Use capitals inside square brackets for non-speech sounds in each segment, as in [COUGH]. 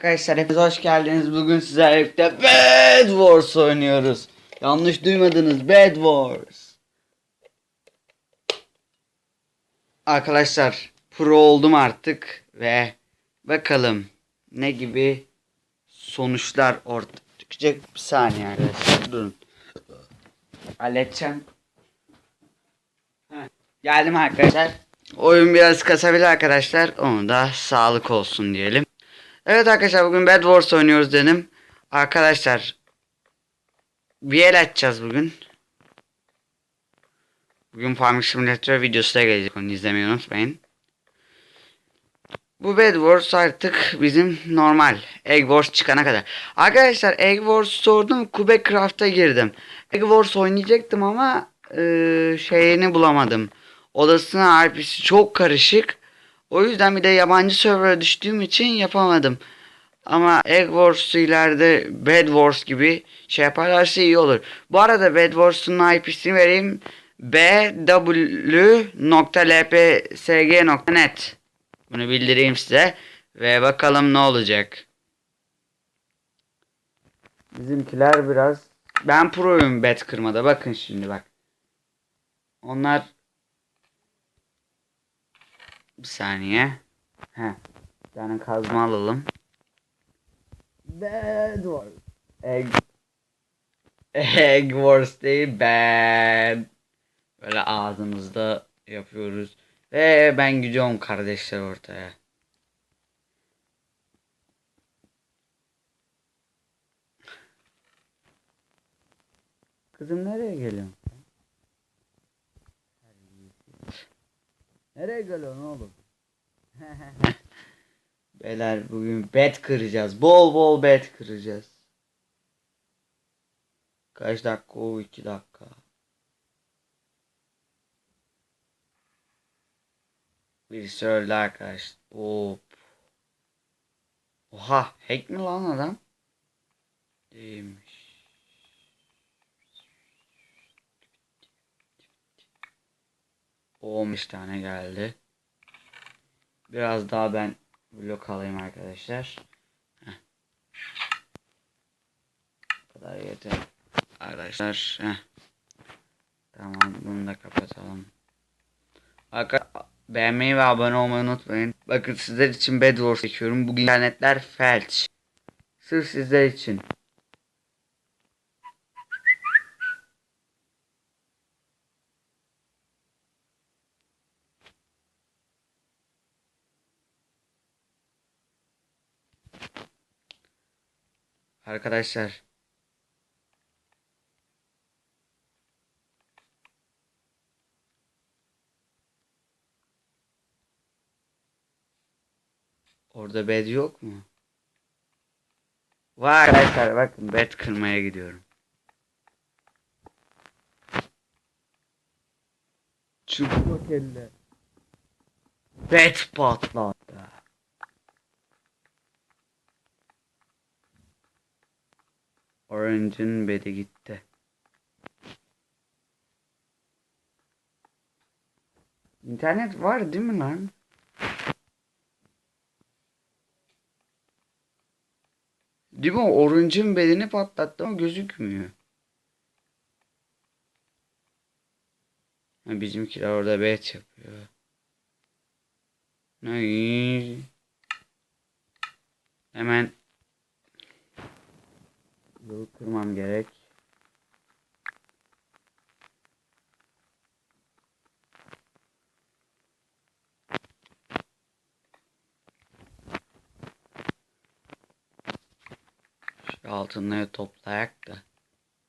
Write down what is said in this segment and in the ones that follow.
Arkadaşlar hepiniz hoş geldiniz. Bugün sizlerle birlikte Bed Wars oynuyoruz. Yanlış duymadınız Bed Wars. Arkadaşlar pro oldum artık ve bakalım ne gibi sonuçlar ortaya çıkacak. Bir saniye arkadaşlar durun. Halledeceğim. Geldim arkadaşlar. Oyun biraz kasabilir arkadaşlar. Onu da sağlık olsun diyelim. Evet arkadaşlar bugün Bed Wars oynuyoruz dedim. Arkadaşlar bir el açacağız bugün. Bugün Farming Simulator videosu da gelecek onu izlemeyi unutmayın. Bu Bed Wars artık bizim normal Egg Wars çıkana kadar. Arkadaşlar Egg Wars sordum Cube Craft'a girdim. Egg Wars oynayacaktım ama eee, şeyini bulamadım. Odasına RP'si çok karışık. O yüzden bir de yabancı server'a düştüğüm için yapamadım. Ama Egg Wars'u ileride Bed Wars gibi şey yaparlarsa iyi olur. Bu arada Bed Wars'un IP'sini vereyim. bw.lpsg.net Bunu bildireyim size. Ve bakalım ne olacak. Bizimkiler biraz... Ben proyum bet kırmada. Bakın şimdi bak. Onlar bir saniye. He. Bir tane kazma alalım. Bad Wars. Egg. Egg Wars değil bad. Böyle ağzımızda yapıyoruz. Ve ben gidiyorum kardeşler ortaya. Kızım nereye geliyorsun? Nereye geliyorsun oğlum? [LAUGHS] Beyler bugün bet kıracağız. Bol bol bet kıracağız. Kaç dakika o? 2 dakika. Birisi öldü arkadaş. Hop. Oha hack mi lan adam? Değilmiş. O 15 tane geldi. Biraz daha ben blok alayım arkadaşlar. Heh. Bu kadar yeter. Arkadaşlar. Heh. Tamam bunu da kapatalım. Arka beğenmeyi ve abone olmayı unutmayın. Bakın sizler için Bed Wars çekiyorum. Bugün internetler felç. Sırf sizler için. Arkadaşlar. Orada bed yok mu? Var arkadaşlar bakın bed kırmaya gidiyorum. Çubuk elle. Bed patladı. Orange'ın bedi gitti. İnternet var değil mi lan? Değil mi? Orange'ın bedeni patlattı ama gözükmüyor. Ha, bizimkiler orada bet yapıyor. Ay. Hemen Yolu kırmam gerek. Şu altınları toplayak da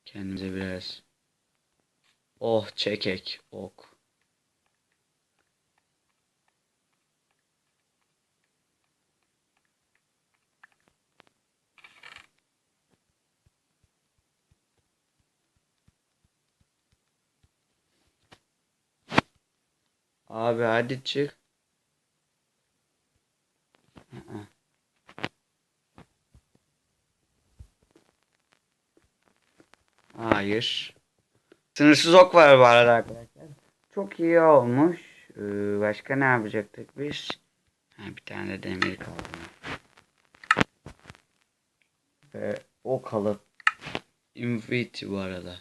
kendimize biraz oh çekek ok. Abi hadi çık. Hayır. Sınırsız ok var bu arada arkadaşlar. Çok iyi olmuş. Ee, başka ne yapacaktık biz? Ha, bir tane de demir kaldı. Ve o kalıp Infinity bu arada.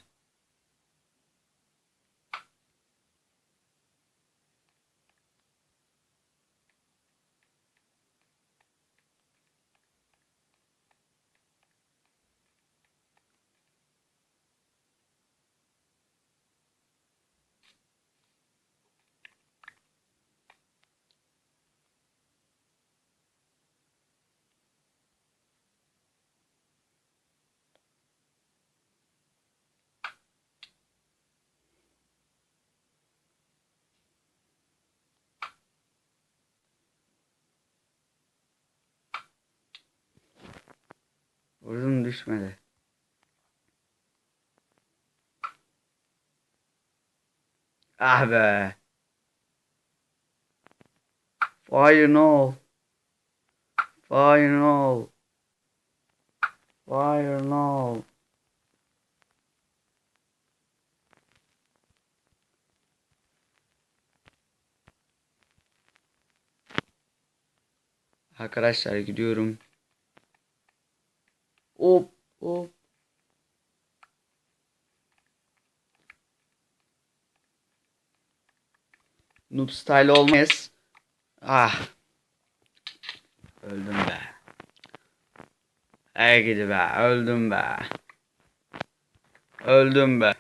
Düşmedi. Ah be. No. Fire no. Arkadaşlar gidiyorum. Hop hop. Noob style olmayız. Ah. Öldüm be. Ey gidi be. Öldüm be. Öldüm be.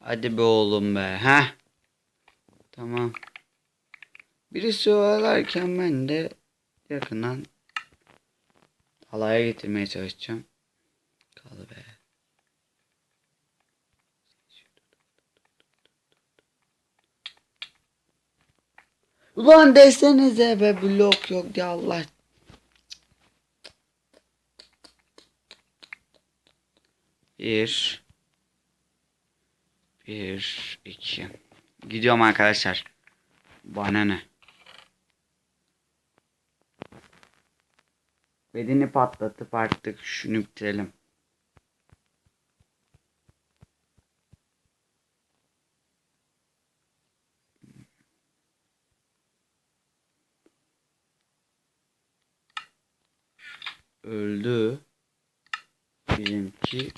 Hadi be oğlum be. Heh. Tamam. Birisi oyalarken ben de yakından alaya getirmeye çalışacağım. Kal be. Ulan desenize be blok yok diye Allah. Bir. Bir, iki. Gidiyorum arkadaşlar. Bana ne? Bedeni patlatıp artık şunu bitirelim. Öldü. Bizimki.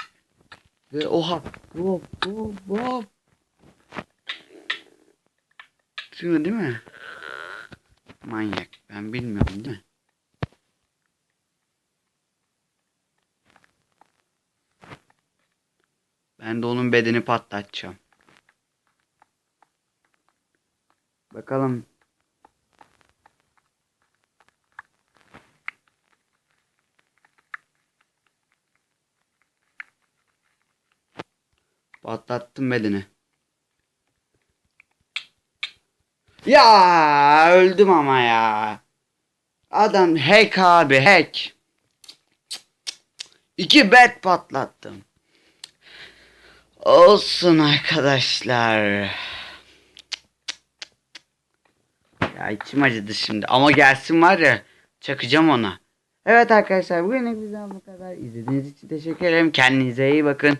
Ve oha. Hop hop hop. Değil değil mi? Manyak. Ben bilmiyorum değil mi? Ben de onun bedeni patlatacağım. Bakalım. Patlattım bedeni. Ya öldüm ama ya. Adam hack abi hack. İki bet patlattım. Olsun arkadaşlar. Ya içim acıdı şimdi. Ama gelsin var ya. Çakacağım ona. Evet arkadaşlar bugünlük bizden bu kadar. İzlediğiniz için teşekkür ederim. Kendinize iyi bakın.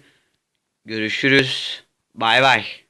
Görüşürüz. Bay bay.